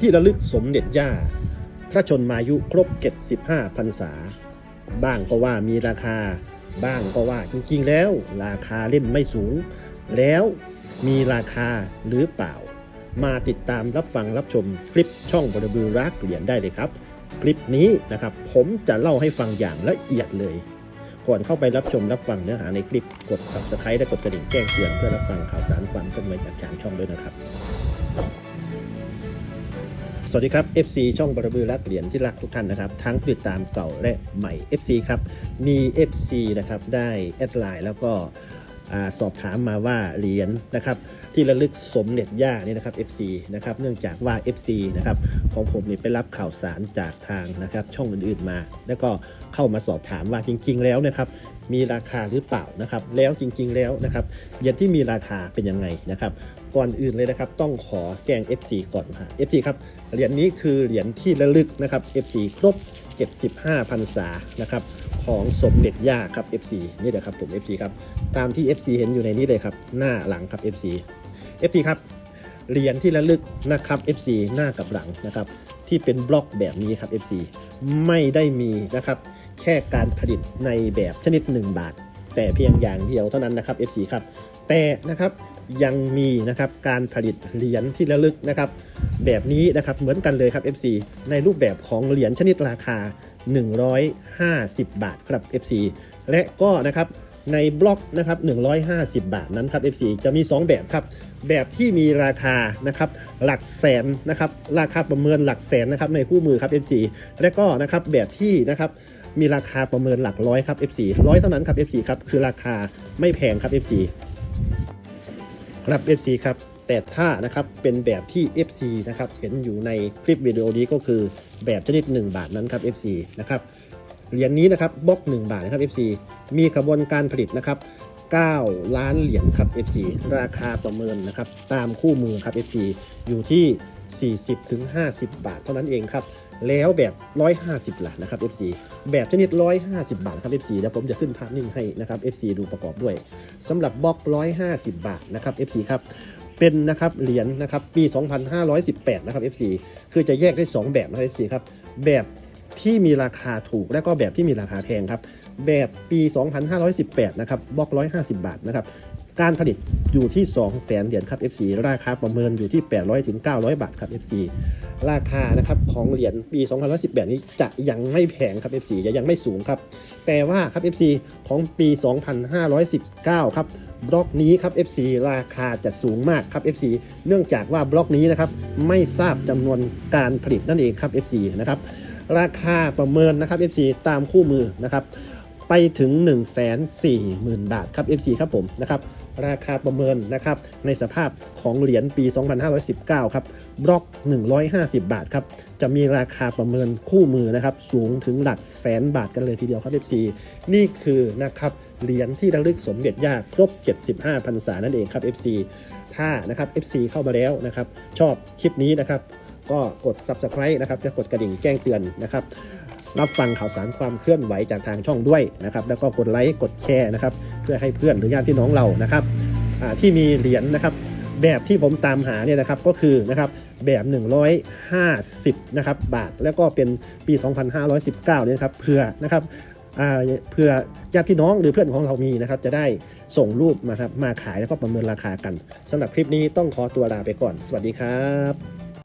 ที่ระลึกสมเด็จย่า พระชนมายุครบ 75พรรษา บ้างก็ว่ามีราคา บ้างก็ว่าจริงๆ แล้ว ราคาเล่นไม่สูง แล้วมีราคาหรือเปล่า มาติดตามรับฟังรับชมคลิปช่องบรบือรักเหรียญได้เลยครับ คลิปนี้นะครับผมจะเล่าให้ฟังอย่างละเอียดเลยก่อนเข้าไปรับชมรับฟังเนื้อหาในคลิป กด subscribe และกดกระดิ่งแจ้งเตือนเพื่อรับฟังข่าวสารความเคลื่อนไหวจากทางช่องด้วยนะครับ วัสดีครับ FC ช่องบรบือรักเหรียญที่รักทุกท่านนะครับ ทั้งติดตามเก่าและใหม่ FC ครับ มี FC นะครับได้แอดไลน์แล้วก็ สอบถามมาว่าเหรียญนะครับที่ระลึกสมเด็จย่านี่นะครับ FC นะครับเนื่องจากว่า FC นะครับของผมนี่ไปรับข่าวสารจากทางนะครับช่องอื่นๆมา แล้วก็เข้ามาสอบถามว่าจริง ๆ แล้วนะครับมีราคาหรือเปล่านะครับแล้วจริง ๆ แล้วนะครับเหรียญที่มีราคาเป็นยังไงนะครับก่อนอื่นเลยนะครับต้องขอแจ้ง FC ก่อนค่ะ FC ครับเหรียญนี้คือเหรียญที่ระลึกนะครับ FC ครบ75พรรษานะครับ ของสมเด็จย่าครับ FC นี่เดี๋ยวครับผม FC ครับตามที่ FC เห็นอยู่ในนี้เลยครับ หน้าหลังครับ FC FC ครับเหรียญที่ระลึกนะครับ FC หน้ากับหลังนะครับที่เป็นบล็อกแบบนี้ครับ FC ไม่ได้มีนะครับแค่การผลิตในแบบชนิด 1 บาท แต่เพียงอย่างเดียวเท่านั้นนะครับ FC ครับแต่นะครับยังมีนะครับการผลิตเหรียญที่ระลึกนะครับ แบบนี้นะครับเหมือนกันเลยครับ FC ในรูปแบบของเหรียญชนิดราคา 150 บาทครับ FC และก็นะครับในบล็อกนะครับ150 บาทนั้นครับ FC จะมี 2 แบบครับ แบบที่มีราคานะครับหลักแสนนะครับราคาประเมินหลักแสนนะครับในคู่มือครับ FC และก็นะครับแบบที่นะครับ มีราคาประเมินหลักร้อยครับ F4 ร้อยเท่านั้นครับ F4 ครับ คือราคาไม่แพงครับ F4 ครับ FC ครับแต่ถ้านะครับเป็นแบบที่ FC นะครับเห็นอยู่ในคลิปวิดีโอนี้ก็คือแบบชนิด 1 บาทนั้นครับ FC นะครับเหรียญนี้นะครับบล็อก 1 บาทนะครับ FC มีกระบวนการผลิตนะครับ 9 ล้านเหรียญครับ FC ราคาประเมินนะครับตามคู่มือครับ FC อยู่ที่ 40ถึง50 บาทเท่านั้นเองครับ แล้วแบบ 150ล่ะนะครับ FC แบบชนิด 150 บาทครับ FC แล้วผมจะขึ้นภาพนิ่งให้นะครับ FC ดูประกอบด้วยสำหรับบล็อก 150 บาทนะครับ FC ครับเป็นนะครับเหรียญนะครับปี 2518 นะครับ FC คือจะแยกได้ 2 แบบนะครับ FC ครับแบบที่มีราคาถูกและก็แบบที่มีราคาแพงครับ แบบปี 2518 นะครับบล็อก 150 บาทนะครับ การผลิตอยู่ที่2 0 0 0 0 0เหรียญครับ FC ราคาประเมินอยู่ที่ 800ถึง900 บาทครับ FC ราคานะครับของเหรียญปี2518 นี้จะยังไม่แพงครับ FC จะยังไม่สูงครับ แต่ว่าครับ FC ของปี 2519 ครับบล็อกนี้ครับ FC ราคาจะสูงมากครับ FC เนื่องจากว่าบล็อกนี้นะครับไม่ทราบจำนวนการผลิตนั่นเองครับ FC นะครับราคาประเมินนะครับ FC ตามคู่มือนะครับ ไปถึง 1 4 0 0 0 0 บาทครับ FC ครับผมนะครับราคาประเมินนะครับในสภาพของเหรียญปี 2519 ครับบล็อก 150 บาทครับจะมีราคาประเมินคู่มือนะครับสูงถึงหลักแสนบาทกันเลยทีเดียวครับ FC นี่คือนะครับเหรียญที่ระลึกสมเด็จย่าครบ 75พรรษานั่นเองครับ FC ถ้านะครับ FC เข้ามาแล้วนะครับชอบคลิปนี้นะครับก็กด subscribe นะครับจะกดกระดิ่งแจ้งเตือนนะครับ รับฟังข่าวสารความเคลื่อนไหวจากทางช่องด้วยนะครับแล้วก็กดไลค์กดแชร์นะครับเพื่อให้เพื่อนหรือญาติพี่น้องเรานะครับที่มีเหรียญนะครับแบบที่ผมตามหาเนี่ยนะครับก็คือนะครับแบบ 150นะครับบาทแล้วก็เป็นปี 2519เนี่ยครับเพื่อนะครับเพื่อญาติพี่น้องหรือเพื่อนของเรามีนะครับจะได้ส่งรูปมาครับมาขายแล้วก็ประเมินราคากันสำหรับคลิปนี้ต้องขอตัวลาไปก่อน สวัสดีครับ